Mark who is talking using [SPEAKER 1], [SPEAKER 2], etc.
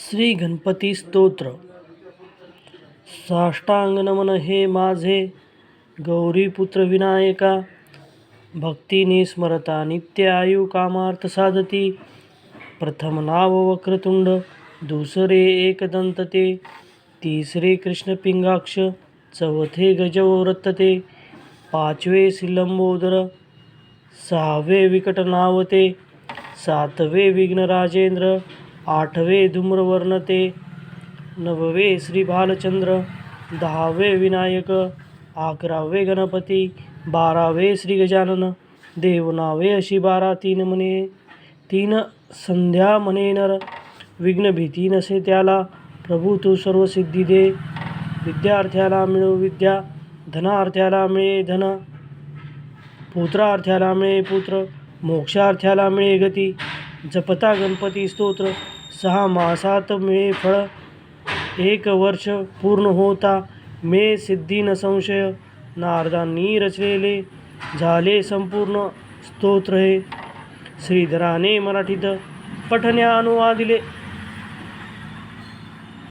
[SPEAKER 1] श्री गणपती स्तोत्र. साष्टांग नमन हे माझे गौरीपुत्र विनायका भक्तीने स्मरता नित्य आयु कामार्थ साधती प्रथम नाव वक्रतुंड दुसरे एकदंत ते तिसरे कृष्ण पिंगाक्ष चौथे गजवरत्तते पाचवे सिलंबोदर सहावे विकटनावते सातवे विघ्नराजेंद्र आठवे धूम्रवर्ण ते नववे श्री बालचंद्र दहावे विनायक अकरावे गणपती बारावे श्री गजानन देवनावे अशी बारा तीन म्हणे तीन संध्या म्हणे नर विघ्न भीती नसे त्याला प्रभू तू सर्व सिद्धी दे. विद्यार्थ्याला मिळो विद्या धनार्थ्याला मिळे धन पुत्रार्थ्याला मिळे पुत्र मोक्षार्थ्याला मिळे गती जपता गणपती स्तोत्र सहा मासात मिळे फळ एक वर्ष पूर्ण होता. मे सिद्धी न संशय नारदांनी रचलेले झाले संपूर्ण स्तोत्र हे. श्रीधराने मराठीत पठण्या अनुवादिले